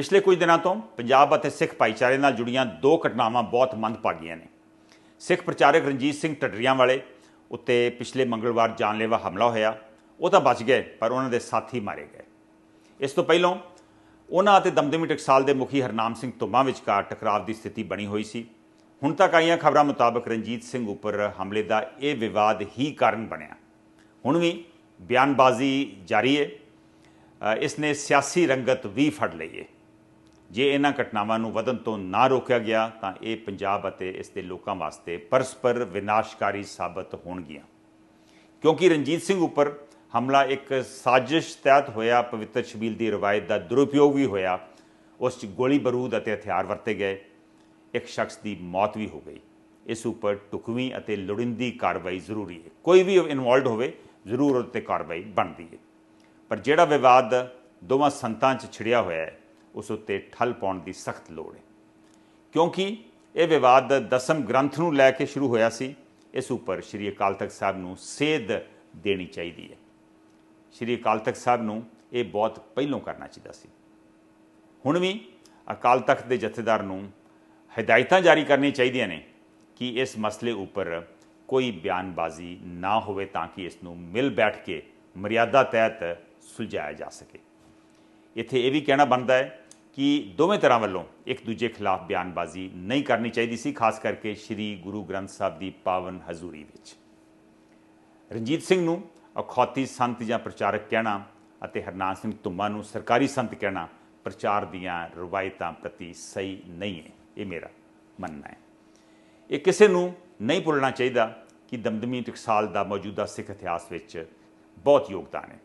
ਪਿਛਲੇ ਕੁਝ ਦਿਨਾਂ ਤੋਂ ਪੰਜਾਬ ਅਤੇ ਸਿੱਖ ਭਾਈਚਾਰੇ ਨਾਲ ਜੁੜੀਆਂ ਦੋ ਘਟਨਾਵਾਂ ਬਹੁਤ ਮੰਦਭਾਗੀਆਂ ਨੇ। ਸਿੱਖ ਪ੍ਰਚਾਰਕ ਰਣਜੀਤ ਸਿੰਘ ਟੱਡਰੀਆਂ ਵਾਲੇ ਉੱਤੇ ਪਿਛਲੇ ਮੰਗਲਵਾਰ ਜਾਨਲੇਵਾ ਹਮਲਾ ਹੋਇਆ। ਉਹ ਤਾਂ ਬਚ ਗਏ, ਪਰ ਉਹਨਾਂ ਦੇ ਸਾਥੀ ਮਾਰੇ ਗਏ। ਇਸ ਤੋਂ ਪਹਿਲਾਂ ਉਹਨਾਂ ਅਤੇ ਦਮਦਮੀ ਟਕਸਾਲ ਦੇ ਮੁਖੀ ਹਰਨਾਮ ਸਿੰਘ ਧੁੰਮਾ ਵਿਚਕਾਰ ਟਕਰਾਵ ਦੀ ਸਥਿਤੀ ਬਣੀ ਹੋਈ ਸੀ। ਹੁਣ ਤੱਕ ਆਈਆਂ ਖਬਰਾਂ ਮੁਤਾਬਕ ਰਣਜੀਤ ਸਿੰਘ ਉੱਪਰ ਹਮਲੇ ਦਾ ਇਹ ਵਿਵਾਦ ਹੀ ਕਾਰਨ ਬਣਿਆ। ਹੁਣ ਵੀ ਬਿਆਨਬਾਜ਼ੀ ਜਾਰੀ ਹੈ ਇਸ ਨੇ ਸਿਆਸੀ ਰੰਗਤ ਵੀ ਫੜ ਲਈ ਹੈ ਜੇ ਇਹਨਾਂ ਘਟਨਾਵਾਂ ਨੂੰ ਵਧਣ ਤੋਂ ਨਾ ਰੋਕਿਆ ਗਿਆ, ਤਾਂ ਇਹ ਪੰਜਾਬ ਅਤੇ ਇਸ ਦੇ ਲੋਕਾਂ ਵਾਸਤੇ ਪਰਸਪਰ ਵਿਨਾਸ਼ਕਾਰੀ ਸਾਬਤ ਹੋਣਗੀਆਂ। ਕਿਉਂਕਿ ਰਣਜੀਤ ਸਿੰਘ ਉੱਪਰ ਹਮਲਾ ਇੱਕ ਸਾਜ਼ਿਸ਼ ਤਹਿਤ ਹੋਇਆ, ਪਵਿੱਤਰ ਸ਼ਬੀਲ ਦੀ ਰਵਾਇਤ ਦਾ ਦੁਰਉਪਯੋਗ ਵੀ ਹੋਇਆ। ਉਸ 'ਚ ਗੋਲੀ ਬਾਰੂਦ ਅਤੇ ਹਥਿਆਰ ਵਰਤੇ ਗਏ। ਇੱਕ ਸ਼ਖਸ ਦੀ ਮੌਤ ਵੀ ਹੋ ਗਈ। ਇਸ ਉੱਪਰ ਟੁਕਵੀਂ ਅਤੇ ਲੋੜੀਂਦੀ ਕਾਰਵਾਈ ਜ਼ਰੂਰੀ ਹੈ। ਕੋਈ ਵੀ ਇਨਵੋਲਡ ਹੋਵੇ, ਜ਼ਰੂਰ ਉਹਦੇ ਤੇ ਕਾਰਵਾਈ ਬਣਦੀ ਹੈ। ਪਰ ਜਿਹੜਾ ਵਿਵਾਦ ਦੋਵਾਂ ਸੰਤਾਂ 'ਚ ਛਿੜਿਆ ਹੋਇਆ ਹੈ ਉਸ ਉੱਤੇ ਠੱਲ ਪਾਉਣ ਦੀ ਸਖਤ ਲੋੜ ਹੈ। ਕਿਉਂਕਿ ਇਹ ਵਿਵਾਦ ਦਸਮ ਗ੍ਰੰਥ ਨੂੰ ਲੈ ਕੇ ਸ਼ੁਰੂ ਹੋਇਆ ਸੀ, ਇਸ ਉੱਪਰ ਸ੍ਰੀ ਅਕਾਲ ਤਖਤ ਸਾਹਿਬ ਨੂੰ ਸੇਧ ਦੇਣੀ ਚਾਹੀਦੀ ਹੈ। ਸ੍ਰੀ ਅਕਾਲ ਤਖਤ ਸਾਹਿਬ ਨੂੰ ਇਹ ਬਹੁਤ ਪਹਿਲੋਂ ਕਰਨਾ ਚਾਹੀਦਾ ਸੀ। ਹੁਣ ਵੀ ਅਕਾਲ ਤਖਤ ਦੇ ਜਥੇਦਾਰ ਨੂੰ ਹਦਾਇਤਾਂ ਜਾਰੀ ਕਰਨੀਆਂ ਚਾਹੀਦੀਆਂ ਨੇ ਕਿ ਇਸ ਮਸਲੇ ਉੱਪਰ ਕੋਈ ਬਿਆਨਬਾਜ਼ੀ ਨਾ ਹੋਵੇ ਤਾਂ ਕਿ ਇਸ ਨੂੰ ਮਿਲ ਬੈਠ ਕੇ ਮਰਿਆਦਾ ਤਹਿਤ ਸੁਲਝਾਇਆ ਜਾ ਸਕੇ। ਇੱਥੇ ਇਹ ਵੀ ਕਹਿਣਾ ਬਣਦਾ ਹੈ ਕਿ ਦੋਵੇਂ ਤਰ੍ਹਾਂ ਵੱਲੋਂ ਇੱਕ ਦੂਜੇ ਖਿਲਾਫ ਬਿਆਨਬਾਜ਼ੀ ਨਹੀਂ ਕਰਨੀ ਚਾਹੀਦੀ ਸੀ, ਖਾਸ ਕਰਕੇ ਸ੍ਰੀ ਗੁਰੂ ਗ੍ਰੰਥ ਸਾਹਿਬ ਦੀ ਪਾਵਨ ਹਜ਼ੂਰੀ ਵਿੱਚ। ਰਣਜੀਤ ਸਿੰਘ ਨੂੰ ਅਖੌਤੀ ਸੰਤ ਜਾਂ ਪ੍ਰਚਾਰਕ ਕਹਿਣਾ ਅਤੇ ਹਰਨਾਮ ਸਿੰਘ ਧੁੰਮਾ ਨੂੰ ਸਰਕਾਰੀ ਸੰਤ ਕਹਿਣਾ, ਪ੍ਰਚਾਰ ਦੀਆਂ ਰਵਾਇਤਾਂ ਪ੍ਰਤੀ ਸਹੀ ਨਹੀਂ ਹੈ, ਇਹ ਮੇਰਾ ਮੰਨਣਾ ਹੈ। ਇਹ ਕਿਸੇ ਨੂੰ ਨਹੀਂ ਭੁੱਲਣਾ ਚਾਹੀਦਾ ਕਿ ਦਮਦਮੀ ਟਕਸਾਲ ਦਾ ਮੌਜੂਦਾ ਸਿੱਖ ਇਤਿਹਾਸ ਵਿੱਚ ਬਹੁਤ ਯੋਗਦਾਨ ਹੈ।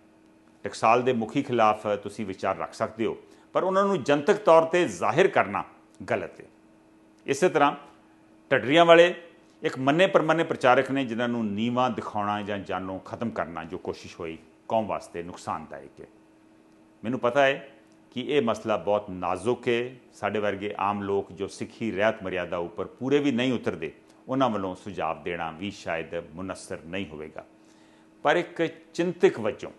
ਟਕਸਾਲ ਦੇ ਮੁਖੀ ਖਿਲਾਫ ਤੁਸੀਂ ਵਿਚਾਰ ਰੱਖ ਸਕਦੇ ਹੋ, ਪਰ ਉਹਨਾਂ ਨੂੰ ਜਨਤਕ ਤੌਰ ਤੇ ਜ਼ਾਹਿਰ ਕਰਨਾ ਗਲਤ ਹੈ। ਇਸੇ ਤਰ੍ਹਾਂ ਟੱਡਰੀਆਂ ਵਾਲੇ ਇੱਕ ਮੰਨੇ ਪਰਮੰਨੇ ਪ੍ਰਚਾਰਕ ਨੇ ਜਿਨ੍ਹਾਂ ਨੂੰ ਨੀਵਾ ਦਿਖਾਉਣਾ ਜਾਂ ਜਾਨੋਂ ਖਤਮ ਕਰਨਾ ਜੋ ਕੋਸ਼ਿਸ਼ ਹੋਈ, ਕੌਮ ਵਾਸਤੇ ਨੁਕਸਾਨਦਾਇਕ ਹੈ। ਮੈਨੂੰ ਪਤਾ ਹੈ ਕਿ ਇਹ ਮਸਲਾ ਬਹੁਤ ਨਾਜ਼ੁਕ ਹੈ। ਸਾਡੇ ਵਰਗੇ ਆਮ ਲੋਕ ਜੋ ਸਿੱਖੀ ਰਹਿਤ ਮਰਿਆਦਾ ਉੱਪਰ ਪੂਰੇ ਵੀ ਨਹੀਂ ਉਤਰਦੇ, ਉਹਨਾਂ ਵੱਲੋਂ ਸੁਝਾਅ ਦੇਣਾ ਵੀ ਸ਼ਾਇਦ ਮੁਨਸਰ ਨਹੀਂ ਹੋਵੇਗਾ। ਪਰ ਇੱਕ ਚਿੰਤਕ ਵਜੋਂ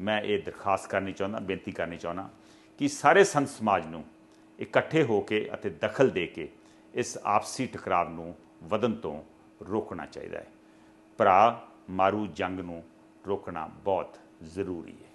ਮੈਂ ਇਹ ਦਰਖਾਸਤ ਕਰਨੀ ਚਾਹੁੰਦਾ, ਬੇਨਤੀ ਕਰਨੀ ਚਾਹੁੰਦਾ ਕਿ ਸਾਰੇ ਸੰਤ ਸਮਾਜ ਨੂੰ ਇਕੱਠੇ ਹੋ ਕੇ ਅਤੇ ਦਖਲ ਦੇ ਕੇ ਇਸ ਆਪਸੀ ਟਕਰਾਵ ਨੂੰ ਵਧਣ ਤੋਂ ਰੋਕਣਾ ਚਾਹੀਦਾ ਹੈ। ਭਰਾ, ਮਾਰੂ ਜੰਗ ਨੂੰ ਰੋਕਣਾ ਬਹੁਤ ਜ਼ਰੂਰੀ ਹੈ।